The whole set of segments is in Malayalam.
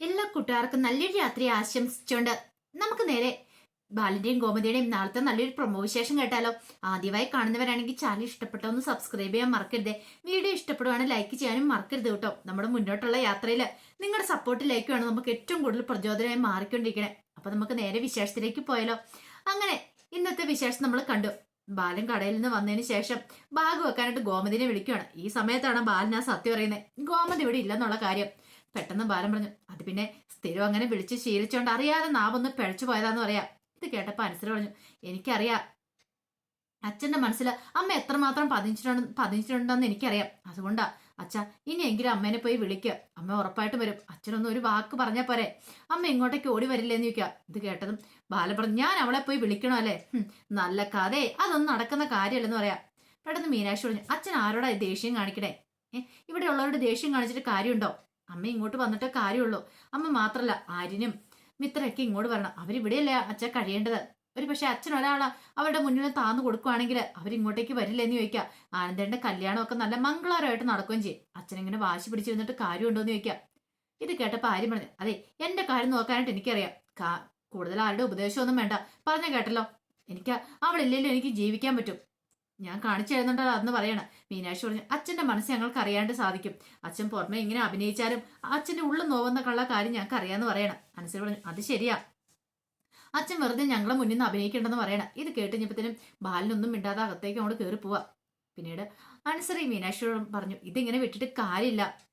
എല്ലാ കൂട്ടുകാർക്കും നല്ലൊരു രാത്രി ആശംസിച്ചുകൊണ്ട് നമുക്ക് നേരെ ബാലിന്റെയും ഗോമതിയുടെയും നാളത്തെ നല്ലൊരു പ്രൊമോ വിശേഷം കേട്ടാലോ. ആദ്യമായി കാണുന്നവരാണെങ്കിൽ ചാനൽ ഇഷ്ടപ്പെട്ടോ ഒന്ന് സബ്സ്ക്രൈബ് ചെയ്യാൻ മറക്കരുത്. വീഡിയോ ഇഷ്ടപ്പെടുവാണെങ്കിൽ ലൈക്ക് ചെയ്യാനും മറക്കരുത് കേട്ടോ. നമ്മുടെ മുന്നോട്ടുള്ള യാത്രയിൽ നിങ്ങളുടെ സപ്പോർട്ട് ലൈക്ക് വേണം നമുക്ക് ഏറ്റവും കൂടുതൽ പ്രചോദനമായി മാറിക്കൊണ്ടിരിക്കണേ. അപ്പൊ നമുക്ക് നേരെ വിശേഷത്തിലേക്ക് പോയാലോ. അങ്ങനെ ഇന്നത്തെ വിശേഷം നമ്മൾ കണ്ടു. ബാലൻ കടയിൽ നിന്ന് വന്നതിന് ശേഷം ബാഗ് വെക്കാനായിട്ട് ഗോമതിനെ വിളിക്കുകയാണ് ഈ സമയത്താണ് ബാലൻ ആ സത്യം പറയുന്നത് ഗോമതി ഇവിടെ ഇല്ലെന്നുള്ള കാര്യം. പെട്ടെന്ന് ബാലൻ പറഞ്ഞു. അത് പിന്നെ സ്ഥിരം അങ്ങനെ വിളിച്ച് ശീലിച്ചോണ്ട് അറിയാതെ നാവൊന്ന് പിഴച്ചു പോയതാന്ന് പറയാം. ഇത് കേട്ടപ്പോ അനുസരി പറഞ്ഞു എനിക്കറിയാം. അച്ഛന്റെ മനസ്സിൽ അമ്മ എത്രമാത്രം പതിഞ്ഞിട്ടുണ്ട് പതിഞ്ഞിട്ടുണ്ടെന്ന് എനിക്കറിയാം. അതുകൊണ്ടാ അച്ഛ ഇനിയെങ്കിലും അമ്മേനെ പോയി വിളിക്കുക അമ്മ ഉറപ്പായിട്ടും വരും. അച്ഛനൊന്നും ഒരു വാക്ക് പറഞ്ഞാൽ പോരെ. അമ്മ ഇങ്ങോട്ടേക്ക് ഓടി വരില്ലെന്ന് ചോദിക്കുക ഇത് കേട്ടതും ബാല പറഞ്ഞു ഞാൻ അവളെ പോയി വിളിക്കണോ അല്ലേ? നല്ല കഥയെ. അതൊന്നും നടക്കുന്ന കാര്യമല്ലെന്ന് പറയാം. പെട്ടെന്ന് മീനാക്ഷി പറഞ്ഞു അച്ഛൻ ആരോടാ ദേഷ്യം കാണിക്കണേ? ഏഹ് ഇവിടെ ഉള്ളവരുടെ ദേഷ്യം കാണിച്ചിട്ട് കാര്യമുണ്ടോ? അമ്മ ഇങ്ങോട്ട് വന്നിട്ടേ കാര്യമുള്ളൂ. അമ്മ മാത്രല്ല ആര്യനും മിത്രയൊക്കെ ഇങ്ങോട്ട് വരണം. അവരിവിടെയല്ലേ അച്ഛൻ കഴിയേണ്ടത്? ഒരു പക്ഷെ അച്ഛൻ ഒരാളാ അവരുടെ മുന്നിൽ താന്നു കൊടുക്കുവാണെങ്കിൽ അവരിങ്ങോട്ടേക്ക് വരില്ല എന്ന് ചോദിക്കുക. ആനന്ദേന്റെ കല്യാണമൊക്കെ നല്ല മംഗളകരമായിട്ട് നടക്കുകയും ചെയ്യും. അച്ഛനിങ്ങനെ വാശി പിടിച്ചിരുന്നിട്ട് കാര്യമുണ്ടോ എന്ന് ചോദിക്കുക. ഇത് കേട്ടപ്പോൾ ആര്യം പറഞ്ഞു അതെ എന്റെ കാര്യം നോക്കാനായിട്ട് എനിക്കറിയാം. കൂടുതൽ ആരുടെ ഉപദേശമൊന്നും വേണ്ട. പറഞ്ഞ കേട്ടല്ലോ. എനിക്ക് അവളില്ലല്ലോ എനിക്ക് ജീവിക്കാൻ പറ്റും. ഞാൻ കാണിച്ചു അന്ന് പറയണം. മീനാക്ഷി പറഞ്ഞു അച്ഛന്റെ മനസ്സ് ഞങ്ങൾക്ക് അറിയാണ്ട് സാധിക്കും. അച്ഛൻ പുറമെ ഇങ്ങനെ അഭിനയിച്ചാലും അച്ഛന്റെ ഉള്ളിൽ കള്ള കാര്യം ഞങ്ങൾക്ക് അറിയാന്ന് പറയണം. മനസ്സിൽ പറഞ്ഞു അത് ശരിയാ. അച്ഛൻ വെറുതെ ഞങ്ങളെ മുന്നിൽ നിന്ന് അഭിനയിക്കേണ്ടെന്ന് പറയണം. ഇത് കേട്ടുകഴിഞ്ഞപ്പോഴത്തേനും ബാലിനൊന്നും മിണ്ടാതെ അകത്തേക്ക് അങ്ങോട്ട് കയറി പോവാ. പിന്നീട് അനുസരി മീനാക്ഷിയോടും പറഞ്ഞു ഇതിങ്ങനെ വിട്ടിട്ട് കാര്യമില്ല.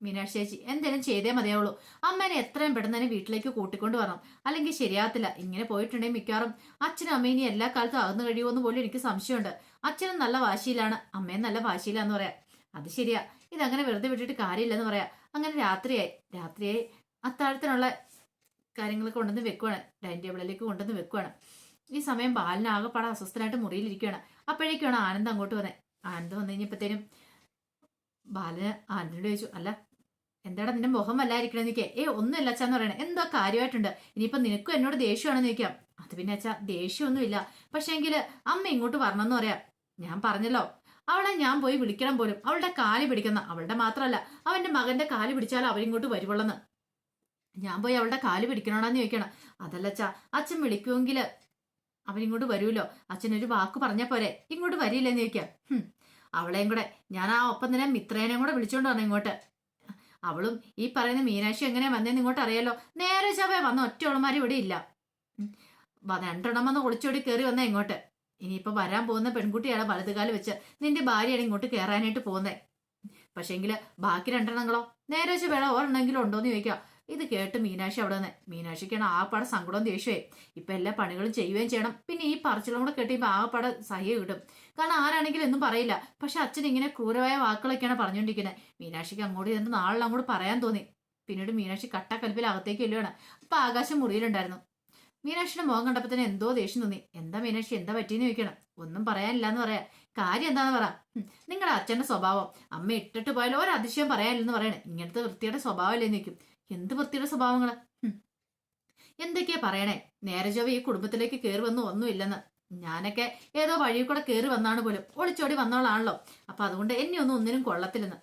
മീനാക്ഷി ചേച്ചി എന്തെങ്കിലും ചെയ്തേ മതിയാവുള്ളൂ. അമ്മേനെ എത്രയും പെട്ടെന്ന് തന്നെ വീട്ടിലേക്ക് കൂട്ടിക്കൊണ്ട് വരണം. അല്ലെങ്കിൽ ശരിയാത്തില്ല ഇങ്ങനെ പോയിട്ടുണ്ടെങ്കിൽ മിക്കവാറും അച്ഛനും അമ്മയും ഇനി എല്ലാ കാലത്തും അകന്നു കഴിയുമെന്ന് പോലും എനിക്ക് സംശയമുണ്ട്. അച്ഛനും നല്ല വാശിയിലാണ്. അമ്മയും നല്ല വാശിയിലാന്ന് പറയാം. അത് ശരിയാ. ഇതങ്ങനെ വെറുതെ വിട്ടിട്ട് കാര്യമില്ലെന്ന് പറയാം. അങ്ങനെ രാത്രിയായി. രാത്രിയായി അത്താഴത്തിനുള്ള കാര്യങ്ങൾ കൊണ്ടുവന്ന് വെക്കുവാണ്. ഡൈനിങ് ടേബിളിലേക്ക് കൊണ്ടുവന്ന് വെക്കുവാണ്. ഈ സമയം ബാലിന് ആകെപ്പാടെ അസ്വസ്ഥനായിട്ട് മുറിയിലിരിക്കുകയാണ് അപ്പോഴേക്കാണ് ആനന്ദ് അങ്ങോട്ട് വന്നത് ആനന്ദ് വന്നു കഴിഞ്ഞപ്പോഴത്തേനും ബാലന് ആനന്ദിനോട് ചോദിച്ചു അല്ല എന്താടാ നിന്റെ മുഖം വല്ലായിരിക്കണം ചോദിക്കുക. ഏ ഒന്നുമില്ല അച്ഛാന്ന് പറയണേ. എന്തോ കാര്യമായിട്ടുണ്ട്. ഇനിയിപ്പോ നിനക്കും എന്നോട് ദേഷ്യമാണെന്ന് ചോദിക്കാം അത് പിന്നെ അച്ഛാ ദേഷ്യമൊന്നുമില്ല. പക്ഷേ എങ്കിൽ അമ്മ ഇങ്ങോട്ട് വരണമെന്ന് പറയാം. ഞാൻ പറഞ്ഞല്ലോ. അവളെ ഞാൻ പോയി വിളിക്കണം പോലും. അവളുടെ കാലി പിടിക്കുന്ന അവളുടെ മാത്രമല്ല അവന്റെ മകന്റെ കാലി പിടിച്ചാൽ അവരിങ്ങോട്ട് വരുവുള്ളെന്ന്. ഞാൻ പോയി അവളുടെ കാൽ പിടിക്കണോടാന്ന് ചോദിക്കണം. അതല്ല അച്ഛാ അച്ഛൻ വിളിക്കുമെങ്കിൽ അവരിങ്ങോട്ട് വരുമല്ലോ. അച്ഛനൊരു വാക്ക് പറഞ്ഞ പോരെ. ഇങ്ങോട്ട് വരില്ലെന്ന് ചോദിക്കാം അവളെയും കൂടെ. ഞാൻ ആ ഒപ്പം തന്നെ മിത്രേനെയും കൂടെ വിളിച്ചോണ്ട് വന്നു ഇങ്ങോട്ട്. അവളും ഈ പറയുന്ന മീനാക്ഷി എങ്ങനെ വന്നേന്ന് ഇങ്ങോട്ട് അറിയാലോ. നേരെ ചവേ വന്ന ഒറ്റ ഒറ്റയോളമാർ ഇവിടെ ഇല്ല. രണ്ടെണ്ണം വന്ന് ഒളിച്ചോടി കയറി വന്നേ ഇങ്ങോട്ട്. ഇനിയിപ്പോ വരാൻ പോകുന്ന പെൺകുട്ടിയാണ് വലതുകാലം വെച്ച് നിന്റെ ഭാര്യയാണ് ഇങ്ങോട്ട് കയറാനായിട്ട് പോകുന്നേ. പക്ഷേങ്കിൽ ബാക്കി രണ്ടെണ്ണങ്ങളോ? നേരെ വെച്ച് വേണം ഒരെണ്ണെങ്കിലും ഉണ്ടോന്ന് ചോദിക്കാം. ഇത് കേട്ട് മീനാക്ഷി അവിടെ നിന്ന് മീനാക്ഷിക്കാണ് ആകപ്പാടെ സങ്കടവും ദേഷ്യമേ ഇപ്പൊ എല്ലാ പണികളും ചെയ്യുകയും ചെയ്യണം. പിന്നെ ഈ പറച്ചിലും കൂടെ കേട്ടിപ്പോ ആകപ്പാടെ സഹ്യ കിട്ടും കാരണം ആരാണെങ്കിലും ഒന്നും പറയില്ല. പക്ഷെ അച്ഛൻ ഇങ്ങനെ ക്രൂരമായ വാക്കുകളൊക്കെയാണ് പറഞ്ഞുകൊണ്ടിരിക്കുന്നത്. മീനാക്ഷിക്ക് അങ്ങോട്ട് ചെന്ന് നാളെ അങ്ങോട്ട് പറയാൻ തോന്നി. പിന്നീട് മീനാക്ഷി കട്ടക്കൽപ്പിൽ അകത്തേക്ക് ചെല്ലുകയാണ്. അപ്പൊ ആകാശം മുറിയിലുണ്ടായിരുന്നു. മീനാക്ഷിയുടെ മുഖം കണ്ടപ്പോ തന്നെ എന്തോ ദേഷ്യം തോന്നി. എന്താ മീനാക്ഷി? എന്താ പറ്റിയെന്ന് ചോദിക്കണം ഒന്നും പറയാനില്ല എന്ന് പറയാ. കാര്യം എന്താന്ന് പറ. നിങ്ങളുടെ അച്ഛന്റെ സ്വഭാവം. അമ്മ ഇട്ടിട്ട് പോയാലും ഒരു അതിശയം പറയാനില്ലെന്ന് പറയണേ. ഇങ്ങനത്തെ വൃത്തിയുടെ സ്വഭാവമല്ലേന്ന് ചോദിക്കും. എന്ത് വൃത്തിയുടെ സ്വഭാവങ്ങൾ. എന്തൊക്കെയാ പറയണേ? നേരെ ചൊവ്വ ഈ കുടുംബത്തിലേക്ക് കയറി വന്നു ഒന്നുമില്ലെന്ന്. ഞാനൊക്കെ ഏതോ വഴിയിൽ കൂടെ കയറി വന്നാണ് പോലും. ഒളിച്ചോടി വന്നവളാണല്ലോ. അപ്പൊ അതുകൊണ്ട് എന്നെ ഒന്നും ഒന്നിനും കൊള്ളത്തില്ലെന്ന്.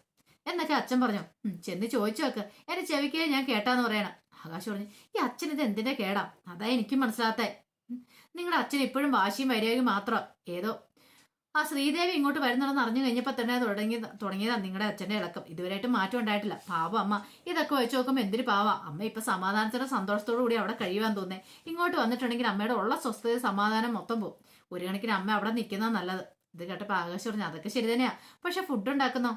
എന്നൊക്കെ അച്ഛൻ പറഞ്ഞു. "ഉം, ചെന്ന് ചോദിച്ചു നോക്ക്. എന്റെ ചെവിക്കേ ഞാൻ കേട്ടാന്ന് പറയണം. ആകാശ് പറഞ്ഞു ഈ അച്ഛൻ ഇത് എന്തിന്റെ കേടാ? അതാ എനിക്കും മനസ്സിലാത്തേ. നിങ്ങളുടെ അച്ഛൻ ഇപ്പോഴും വാശിയും വൈരാഗ്യം മാത്രം. ഏതോ ആ ശ്രീദേവി ഇങ്ങോട്ട് വരുന്നുണ്ടെന്ന് അറിഞ്ഞു കഴിഞ്ഞപ്പോൾ തന്നെ തുടങ്ങി തുടങ്ങിയതാണ് നിങ്ങളുടെ അച്ഛന്റെ ഇളക്കം. ഇതുവരെയായിട്ട് മാറ്റം ഉണ്ടായിട്ടില്ല. പാവം അമ്മ. ഇതൊക്കെ വെച്ച് നോക്കുമ്പോൾ എന്തിന് പാവാ. അമ്മ ഇപ്പം സമാധാനത്തോടെ സന്തോഷത്തോടു കൂടി അവിടെ കഴിയുവാൻ തോന്നേ ഇങ്ങോട്ട് വന്നിട്ടുണ്ടെങ്കിൽ അമ്മയുടെ ഉള്ള സ്വസ്ഥത സമാധാനം മൊത്തം പോകും ഒരു കണക്കിന് അമ്മ അവിടെ നിൽക്കുന്ന നല്ലത്. ഇത് കേട്ടപ്പോൾ ആകാശം പറഞ്ഞു അതൊക്കെ ശരി തന്നെയാ. പക്ഷെ ഫുഡ് ഉണ്ടാക്കുന്നോ?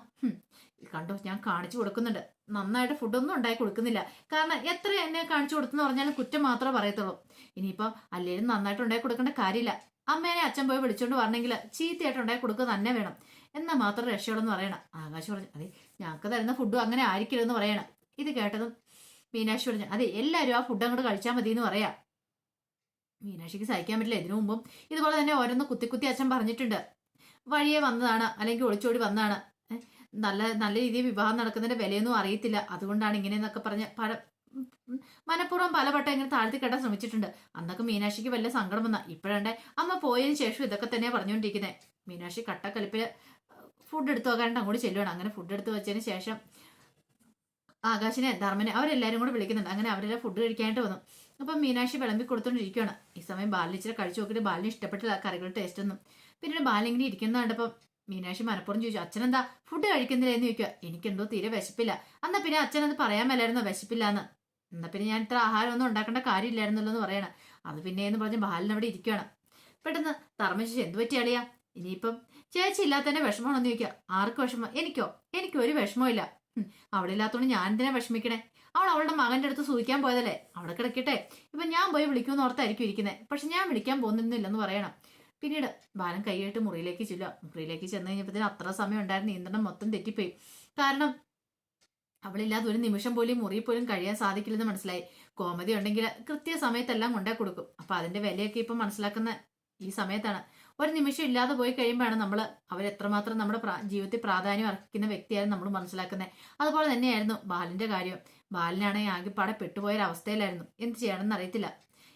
കണ്ടോ? ഞാൻ കാണിച്ചു കൊടുക്കുന്നുണ്ട്. നന്നായിട്ട് ഫുഡൊന്നും ഉണ്ടാക്കി കൊടുക്കുന്നില്ല. കാരണം എത്ര എന്നെ കാണിച്ചു കൊടുത്തെന്ന് പറഞ്ഞാലും കുറ്റം മാത്രമേ പറയത്തുള്ളൂ. ഇനിയിപ്പോൾ അല്ലേലും നന്നായിട്ട് ഉണ്ടാക്കി കൊടുക്കേണ്ട കാര്യമില്ല. അമ്മേനെ അച്ഛൻ പോയി വിളിച്ചോണ്ട് വരണമെങ്കിൽ ചീത്തയായിട്ട് ഉണ്ടായി കൊടുക്കുക തന്നെ വേണം. എന്നാൽ മാത്രം രക്ഷയോടെന്ന് പറയണം. ആകാശ് പറഞ്ഞു അതെ ഞങ്ങൾക്ക് തരുന്ന ഫുഡും അങ്ങനെ ആയിരിക്കില്ലെന്ന് പറയണം. ഇത് കേട്ടതും മീനാക്ഷി പറഞ്ഞു അതെ എല്ലാവരും ആ ഫുഡ് അങ്ങോട്ട് കഴിച്ചാൽ മതി എന്ന് പറയാം. മീനാക്ഷിക്ക് സഹിക്കാൻ പറ്റില്ല. ഇതിനു മുമ്പും ഇതുപോലെ തന്നെ ഓരോന്ന് കുത്തി കുത്തി അച്ഛൻ പറഞ്ഞിട്ടുണ്ട്. വഴിയെ വന്നതാണ് അല്ലെങ്കിൽ ഒളിച്ചോടി വന്നതാണ്. നല്ല നല്ല രീതിയിൽ വിവാഹം നടക്കുന്നതിന്റെ വിലയൊന്നും അറിയത്തില്ല. അതുകൊണ്ടാണ് ഇങ്ങനെയെന്നൊക്കെ പറഞ്ഞ് പല ഉം, പല മനഃപൂർവം പലവട്ടം ഇങ്ങനെ താഴ്ത്തി കെട്ടാൻ ശ്രമിച്ചിട്ടുണ്ട്. അന്നൊക്കെ മീനാക്ഷിക്ക് വല്ല സങ്കടം വന്ന ഇപ്പോഴാണ്ട് അമ്മ പോയതിനു ശേഷം ഇതൊക്കെ തന്നെയാണ് പറഞ്ഞുകൊണ്ടിരിക്കുന്നത് മീനാക്ഷി കട്ടക്കലിപ്പിൽ ഫുഡ് എടുത്തു വെക്കാണ്ട് അങ്ങോട്ട് ചെല്ലുവാണ്. അങ്ങനെ ഫുഡ് എടുത്തു വെച്ചതിന് ശേഷം ആകാശിനെ ധർമ്മനെ അവരെല്ലാരും കൂടെ വിളിക്കുന്നുണ്ട്. അങ്ങനെ അവരെല്ലാം ഫുഡ് കഴിക്കാനായിട്ട് വന്നു. അപ്പം മീനാക്ഷി വിളമ്പി കൊടുത്തോണ്ടിരിക്കുകയാണ് ഈ സമയം ബാലിന് ഇച്ചിരി കഴിച്ചു നോക്കിയിട്ട് ബാലിന് ഇഷ്ടപ്പെട്ടില്ല കറികളുടെ ടേസ്റ്റ് ഒന്നും. പിന്നീട് ബാലിങ്ങനെ ഇരിക്കുന്ന കണ്ടപ്പം മീനാക്ഷി മനപ്പുറം ചോദിച്ചു അച്ഛനെന്താ? ഫുഡ് കഴിക്കുന്നില്ല? എന്ന് ചോദിക്കുക എനിക്കെന്തോ തീരെ വിശപ്പില്ല. എന്നാ പിന്നെ അച്ഛനെന്ന് അത് പറയാൻ മേലായിരുന്നോ? വിശപ്പില്ല എന്ന് എന്നാ പിന്നെ ഞാൻ ഇത്ര ആഹാരം ഒന്നും ഉണ്ടാക്കേണ്ട കാര്യമില്ലായിരുന്നല്ലോ എന്ന് പറയണം. അത് പിന്നെ എന്ന് പറഞ്ഞ് ബാലിന് അവിടെ ഇരിക്കുകയാണ് പെട്ടെന്ന് തർമ്മശേഷി എന്ത് പറ്റി അളിയാ? ഇനിയിപ്പം ചേച്ചി ഇല്ലാത്തതിന്റെ വിഷമമാണെന്ന് ചോദിക്കുക. ആർക്ക് വിഷമം? എനിക്കോ? എനിക്ക് ഒരു വിഷമമില്ല ഹും, അവളില്ലാത്തോണ്ട് ഞാൻ എന്തിനാ വിഷമിക്കണേ? അവൾ അവളുടെ മകന്റെ അടുത്ത് സൂചിക്കാൻ പോയതല്ലേ? അവിടെ കിടക്കട്ടെ. ഇപ്പൊ ഞാൻ പോയി വിളിക്കുമെന്ന് ഓർത്തായിരിക്കും ഇരിക്കുന്നത് പക്ഷെ ഞാൻ വിളിക്കാൻ പോകുന്നില്ലെന്ന് പറയണം. പിന്നീട് ബാലൻ കൈയായിട്ട് മുറിയിലേക്ക് ചെല്ലുക മുറിയിലേക്ക് ചെന്ന് കഴിഞ്ഞപ്പോഴത്തേന് അത്ര സമയം ഉണ്ടായിരുന്നു നിയന്ത്രണം മൊത്തം തെറ്റിപ്പോയി. കാരണം അവളില്ലാതെ ഒരു നിമിഷം പോലും മുറി പോലും കഴിയാൻ സാധിക്കില്ലെന്ന് മനസ്സിലായി. കോമതി ഉണ്ടെങ്കിൽ കൃത്യ സമയത്തെല്ലാം കൊണ്ടേ കൊടുക്കും. അപ്പൊ അതിന്റെ വിലയൊക്കെ ഇപ്പം മനസ്സിലാക്കുന്ന ഈ സമയത്താണ്. ഒരു നിമിഷം ഇല്ലാതെ പോയി കഴിയുമ്പോഴാണ് നമ്മൾ അവരെത്രമാത്രം നമ്മുടെ ജീവിതത്തിൽ പ്രാധാന്യം അർഹിക്കുന്ന വ്യക്തിയായിരുന്നു നമ്മൾ മനസ്സിലാക്കുന്നത് അതുപോലെ തന്നെയായിരുന്നു ബാലിന്റെ കാര്യം. ബാലിനാണെങ്കിൽ ആകെപ്പാടെ പെട്ടുപോയ ഒരു അവസ്ഥയിലായിരുന്നു. എന്ത് ചെയ്യണമെന്ന് അറിയത്തില്ല.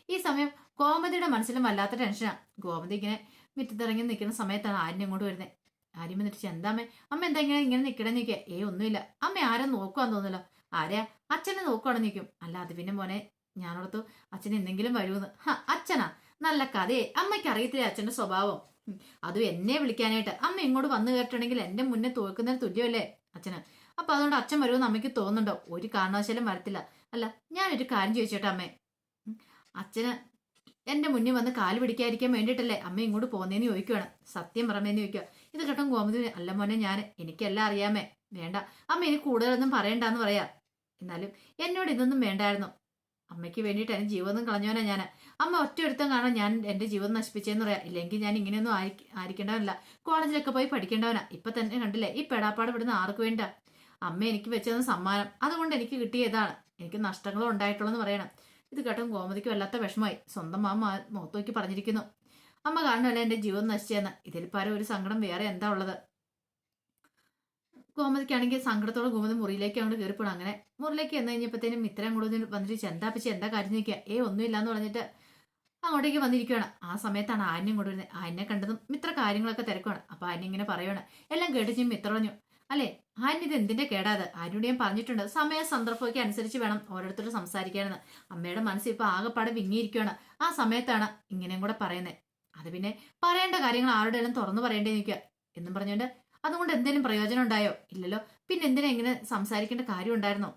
ഈ സമയം ഗോമതിയുടെ മനസ്സിലും വല്ലാത്ത ടെൻഷനാണ് ഗോമതി ഇങ്ങനെ മുറ്റത്തിറങ്ങി നിൽക്കുന്ന സമയത്താണ് ആര്യൻ ഇങ്ങോട്ട് വരുന്നത് ആര്യം എന്നിട്ട് എന്താമ്മ അമ്മ എന്താ ഇങ്ങനെ ഇങ്ങനെ നിൽക്കണേ നിൽക്കുക ഏ ഒന്നുമില്ല. അമ്മ ആരും നോക്കുവാന്ന് തോന്നുന്നല്ലോ. ആരെയാ? അച്ഛനെ നോക്കുവാണ് നിൽക്കും. അല്ല അത് പിന്നെ മോനെ ഞാനോടത്തു അച്ഛൻ എന്തെങ്കിലും വരുമെന്ന്. അച്ഛനാ? നല്ല കഥയെ. അമ്മയ്ക്ക് അറിയത്തില്ല അച്ഛന്റെ സ്വഭാവം? അതും എന്നെ വിളിക്കാനായിട്ട്. അമ്മ ഇങ്ങോട്ട് വന്നു കേട്ടിട്ടുണ്ടെങ്കിൽ എന്റെ മുന്നേ തോൽക്കുന്നതിന് തുല്യമല്ലേ അച്ഛന്? അപ്പൊ അതുകൊണ്ട് അച്ഛൻ വരുമെന്ന് അമ്മയ്ക്ക് തോന്നുന്നുണ്ടോ? ഒരു കാരണവശാലും വരത്തില്ല. അല്ല ഞാനൊരു കാര്യം ചോദിച്ചോട്ടെ അമ്മേ. അച്ഛന് എന്റെ മുന്നിൽ വന്ന് കാൽ പിടിക്കാതിരിക്കാൻ വേണ്ടിയിട്ടല്ലേ അമ്മ ഇങ്ങോട്ട് പോകുന്നതെന്ന് ചോദിക്കുവാണ്. സത്യം പറമേന്ന് ചോദിക്കുക ഇത് കേട്ടോ ഗോമതി അല്ല മോനെ ഞാൻ എനിക്കെല്ലാം അറിയാമേ വേണ്ട. അമ്മ എനിക്ക് കൂടുതലൊന്നും പറയണ്ടെന്ന് പറയാം. എന്നാലും എന്നോട് ഇതൊന്നും വേണ്ടായിരുന്നു. അമ്മയ്ക്ക് വേണ്ടിയിട്ട് എന്റെ ജീവിതം കളഞ്ഞവനാ ഞാൻ അമ്മ ഒറ്റ ഒരുത്തം കാണാൻ ഞാൻ എന്റെ ജീവിതം നശിപ്പിച്ചെന്ന് പറയാം. ഇല്ലെങ്കിൽ ഞാൻ ഇങ്ങനെയൊന്നും ആയിരിക്ക- ആയിരിക്കേണ്ടവനല്ല. കോളേജിലൊക്കെ പോയി പഠിക്കേണ്ടവനാ. ഇപ്പൊ തന്നെ കണ്ടില്ലേ ഈ പെടാപ്പാട് ഇവിടുന്ന് ആർക്ക് വേണ്ട അമ്മ എനിക്ക് വെച്ചതെന്ന് സമ്മാനം. അതുകൊണ്ട് എനിക്ക് കിട്ടിയതാണ് എനിക്ക് നഷ്ടങ്ങളും ഉണ്ടായിട്ടുള്ളെന്ന് പറയണം. ഇത് കേട്ടോ ഗോമതിക്ക് വല്ലാത്ത വിഷമമായി. സ്വന്തം മാമ മുഖത്ത് നോക്കി പറഞ്ഞിരിക്കുന്നു. അമ്മ കാണുമല്ലോ എന്റെ ജീവൻ നശിച്ചെന്ന്. ഇതിൽ പരം ഒരു സങ്കടം വേറെ എന്താ ഉള്ളത്? ഗോമതിക്കാണെങ്കിൽ സങ്കടത്തോടെ ഗോമതി മുറിയിലേക്ക് അങ്ങോട്ട് കയറിപ്പോണം അങ്ങനെ മുറിയിലേക്ക് എന്ന് കഴിഞ്ഞപ്പോഴത്തേനും മിത്രം അങ്ങോട്ട് വന്നിട്ട് ചെന്താപ്പിച്ച് എന്താ കാര്യം നിൽക്കുക ഏ ഒന്നുമില്ല എന്ന് പറഞ്ഞിട്ട് അങ്ങോട്ടേക്ക് വന്നിരിക്കുകയാണ് ആ സമയത്താണ് ആന്യം ഇങ്ങോട്ട് വരുന്നത്. കണ്ടതും മിത്ര കാര്യങ്ങളൊക്കെ തിരക്കുവാണ്. അപ്പൊ ആന്യ ഇങ്ങനെ പറയുവാണ്. എല്ലാം കേട്ടിച്ച് മിത്ര പറഞ്ഞു അല്ലേ ആന്യ ഇത് എന്തിന്റെ കേടാത്? ആര്യയോട് ഞാൻ പറഞ്ഞിട്ടുണ്ട്. സമയ സന്ദർഭമൊക്കെ അനുസരിച്ച് വേണം ഓരോരുത്തരോട് സംസാരിക്കാനെന്ന്. അമ്മയുടെ മനസ്സ് ഇപ്പൊ ആകെപ്പാടെ വിങ്ങിയിരിക്കുകയാണ് ആ സമയത്താണ് ഇങ്ങനെയും കൂടെ പറയുന്നത്. അത് പിന്നെ പറയേണ്ട കാര്യങ്ങൾ ആരുടെയെല്ലാം തുറന്നു പറയേണ്ടി നിൽക്കുക എന്നും പറഞ്ഞുകൊണ്ട് അതുകൊണ്ട് എന്തെങ്കിലും പ്രയോജനം ഉണ്ടായോ? ഇല്ലല്ലോ. പിന്നെ എന്തിനാ ഇങ്ങനെ സംസാരിക്കേണ്ട കാര്യം ഉണ്ടായിരുന്നോ.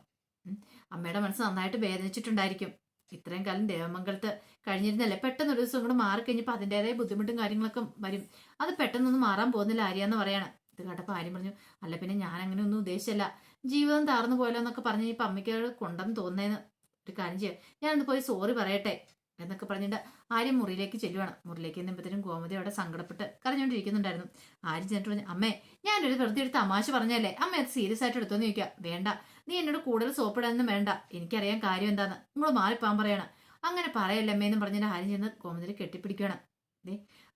അമ്മയുടെ മനസ്സ് നന്നായിട്ട് വേദനിച്ചിട്ടുണ്ടായിരിക്കും. ഇത്രയും കാലം ദേവമംഗലത്ത് കഴിഞ്ഞിരുന്നല്ലേ? പെട്ടെന്ന് ഒരു ദിവസം കൂടെ മാറി കഴിഞ്ഞപ്പോൾ അതിന്റെതായ ബുദ്ധിമുട്ടും കാര്യങ്ങളൊക്കെ വരും. അത് പെട്ടെന്നൊന്നും മാറാൻ പോകുന്നില്ല ആര്യാന്ന് പറയാണ്. ഇത് കേട്ടപ്പോൾ ആര്യം പറഞ്ഞു അല്ല പിന്നെ ഞാൻ അങ്ങനെ ഒന്നും ഉദ്ദേശിച്ചല്ല. ജീവിതം താർന്നു പോയല്ലോ എന്നൊക്കെ പറഞ്ഞ് ഇപ്പം അമ്മയ്ക്ക് കൊണ്ടെന്ന് തോന്നേന്ന് ഒരു കാര്യം ചെയ്യാം. ഞാനൊന്ന് പോയി സോറി പറയട്ടെ. എന്നൊക്കെ പറഞ്ഞിട്ട് ആര്യം മുറിയിലേക്ക് ചെല്ലുവാണ്. മുറിയിലേക്ക് ചെന്നപ്പോഴത്തേനും ഗോമതി അവിടെ സങ്കടപ്പെട്ട് കരഞ്ഞുകൊണ്ടിരിക്കുന്നുണ്ടായിരുന്നു. ആര്യം ചെന്നിട്ട് പറഞ്ഞു അമ്മേ ഞാനൊരു വെറുതെ ഒരു തമാശ പറഞ്ഞല്ലേ അമ്മ അത് സീരിയസ് ആയിട്ട് എടുത്തോന്ന് ചോദിക്കുക വേണ്ട. നീ എന്നോട് കൂടുതൽ സോപ്പിടാനൊന്നും വേണ്ട. എനിക്കറിയാൻ കാര്യം എന്താന്ന്. നിങ്ങൾ മാറിപ്പോൻ പറയണം. അങ്ങനെ പറയല്ലേ അമ്മേന്ന് പറഞ്ഞിട്ട് ആര്യം ചെന്ന് ഗോമതിയെ കെട്ടിപ്പിടിക്കുകയാണ്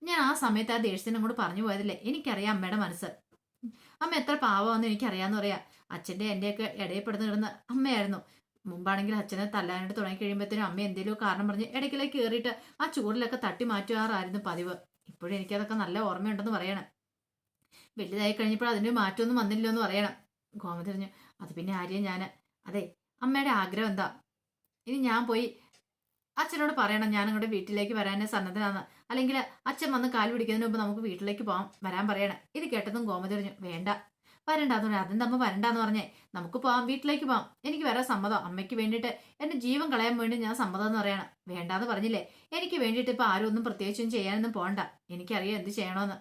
ഞാൻ ആ സമയത്ത് ആ ദേഷ്യത്തിന് അങ്ങോട്ട് പറഞ്ഞു പോയതല്ലേ? എനിക്കറിയാം അമ്മയുടെ മനസ്സ്. അമ്മ എത്ര പാവമാണെന്ന് എനിക്കറിയാന്ന് പറയാം. അച്ഛന്റെ എന്റെയൊക്കെ ഇടയപ്പെടുന്ന കിടന്ന അമ്മയായിരുന്നു. മുമ്പാണെങ്കിൽ അച്ഛനെ തല്ലാനായിട്ട് തുടങ്ങി കഴിയുമ്പോഴത്തേനും അമ്മ എന്തെങ്കിലും കാരണം പറഞ്ഞ് ഇടയ്ക്കിലേക്ക് കയറിയിട്ട് ആ ചൂടിലൊക്കെ തട്ടി മാറ്റുകാറായിരുന്നു പതിവ്. ഇപ്പോഴും എനിക്കതൊക്കെ നല്ല ഓർമ്മയുണ്ടെന്ന് പറയണം. വലുതായി കഴിഞ്ഞപ്പോൾ അതിന്റെ മാറ്റമൊന്നും വന്നില്ലോ എന്ന് പറയണം. ഗോമതി പറഞ്ഞു അത് പിന്നെ ആര്യം ഞാൻ അതെ അമ്മയുടെ ആഗ്രഹം എന്താ? ഇനി ഞാൻ പോയി അച്ഛനോട് പറയണം ഞാൻ അങ്ങോട്ട് വീട്ടിലേക്ക് വരാനേ സന്നദ്ധനാണ് അല്ലെങ്കിൽ അച്ഛൻ വന്ന് കാൽ പിടിക്കുന്നതിന് മുമ്പ് നമുക്ക് വീട്ടിലേക്ക് പോകാം വരാൻ പറയണം. ഇത് കേട്ടതും ഗോമതി പറഞ്ഞു വേണ്ട. വരണ്ടാന്ന് പറഞ്ഞു അതെന്താ വരണ്ടാന്ന് പറഞ്ഞേ? നമുക്ക് പോവാം വീട്ടിലേക്ക് പോവാം. എനിക്ക് വരാൻ സമ്മതം. അമ്മയ്ക്ക് വേണ്ടിയിട്ട് എന്റെ ജീവൻ കളയാൻ വേണ്ടി ഞാൻ സമ്മതം എന്ന് പറയണം. വേണ്ടാന്ന് പറഞ്ഞില്ലേ? എനിക്ക് വേണ്ടിയിട്ട് ഇപ്പൊ ആരും ഒന്നും പ്രത്യേകിച്ചും ചെയ്യാനൊന്നും പോകണ്ട എനിക്കറിയാം എന്ത് ചെയ്യണമെന്ന്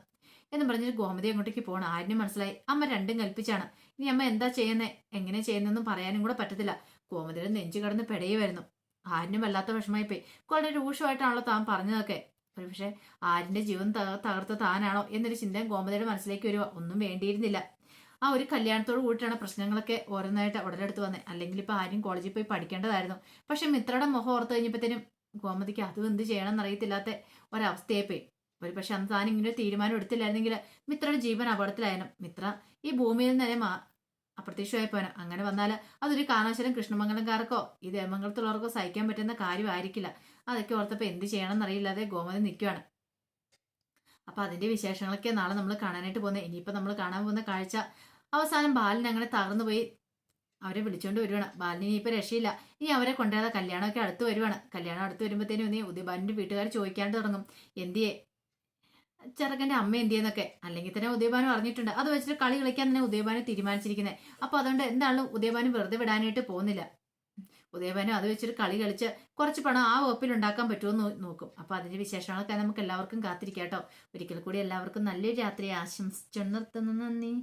എന്ന് പറഞ്ഞിട്ട് ഗോമതി അങ്ങോട്ടേക്ക് പോകണം ആര്യനും മനസ്സിലായി. അമ്മ രണ്ടും കൽപ്പിച്ചാണ്. ഇനി അമ്മ എന്താ ചെയ്യുന്നേ? എങ്ങനെ ചെയ്യുന്നെന്നും പറയാനും കൂടെ പറ്റത്തില്ല. ഗോമതിയുടെ നെഞ്ചു കടന്ന് പെടയുമായിരുന്നു ആരിനും വല്ലാത്ത വിഷമായി പോയി വളരെ രൂക്ഷമായിട്ടാണല്ലോ താൻ പറഞ്ഞതൊക്കെ. ഒരു പക്ഷെ ആരിന്റെ ജീവൻ തക- തകർത്ത താനാണോ എന്നൊരു ചിന്ത ഗോമതിയുടെ മനസ്സിലേക്ക് വരുക ഒന്നും വേണ്ടിയിരുന്നില്ല. ആ ഒരു കല്യാണത്തോട് കൂടിയിട്ടാണ് പ്രശ്നങ്ങളൊക്കെ ഓരോന്നായിട്ട് ഉടലെടുത്ത് വന്നത് അല്ലെങ്കിൽ ഇപ്പോൾ ആരും കോളേജിൽ പോയി പഠിക്കേണ്ടതായിരുന്നു. പക്ഷെ മിത്രയുടെ മുഖം ഓർത്ത് കഴിഞ്ഞപ്പോഴത്തേനും ഗോമതിക്ക് അതും എന്ത് ചെയ്യണം എന്നറിയത്തില്ലാത്ത ഒരവസ്ഥയെപ്പോയി ഒരു പക്ഷെ അന്ന് താൻ ഇങ്ങനെ ഒരു തീരുമാനം എടുത്തില്ലായിരുന്നെങ്കിൽ മിത്രയുടെ ജീവൻ അപകടത്തിലായിരുന്നു മിത്ര ഈ ഭൂമിയിൽ നിന്ന് തന്നെ അപ്രത്യക്ഷമായി പോകാനും അങ്ങനെ വന്നാൽ അതൊരു കാരണവശാലും കൃഷ്ണമംഗലംകാർക്കോ ഈ ദേവമംഗലത്തുള്ളവർക്കോ സഹിക്കാൻ പറ്റുന്ന കാര്യമായിരിക്കില്ല. അതൊക്കെ ഓർത്തപ്പോൾ എന്ത് ചെയ്യണം എന്നറിയില്ലാതെ ഗോമതി നിൽക്കുകയാണ് അപ്പോൾ അതിന്റെ വിശേഷങ്ങളൊക്കെ നാളെ നമ്മൾ കാണാനായിട്ട് പോകുന്നത് ഇനിയിപ്പോ നമ്മൾ കാണാൻ പോകുന്ന കാഴ്ച അവസാനം ബാലൻ അങ്ങനെ തകർന്നു പോയി. അവരെ വിളിച്ചോണ്ട് വരുവാണ്. ബാലിനി ഇപ്പൊ രക്ഷയില്ല. ഇനി അവരെ കൊണ്ടുവരാതെ കല്യാണമൊക്കെ അടുത്ത് വരുവാണ്. കല്യാണം അടുത്ത് വരുമ്പോഴത്തേനും നീ ഉദയബാലിന്റെ വീട്ടുകാർ ചോദിക്കാണ്ട് തുടങ്ങും. എന്തിയെ? ചെറുക്കന്റെ അമ്മ എന്തിയെന്നൊക്കെ. അല്ലെങ്കിൽ തന്നെ ഉദയബാനു അറിഞ്ഞിട്ടുണ്ട്. അത് വെച്ചിട്ട് കളി കളിക്കാൻ തന്നെ ഉദയബാനു തീരുമാനിച്ചിരിക്കുന്നത് അപ്പോൾ അതുകൊണ്ട് എന്താണ് ഉദയബാനു വെറുതെ വിടാനായിട്ട് പോകുന്നില്ല. ഉദയബാനു അത് വെച്ചിട്ട് കളി കളിച്ച് കുറച്ച് പണം ആ വകുപ്പിൽ ഉണ്ടാക്കാൻ പറ്റുമെന്ന് നോക്കും. അപ്പോൾ അതിന്റെ വിശേഷങ്ങളൊക്കെ നമുക്ക് എല്ലാവർക്കും കാത്തിരിക്കാം കേട്ടോ. ഒരിക്കൽ കൂടി എല്ലാവർക്കും നല്ലൊരു രാത്രി ആശംസിച്ചു നിർത്തുന്നു. നന്ദി.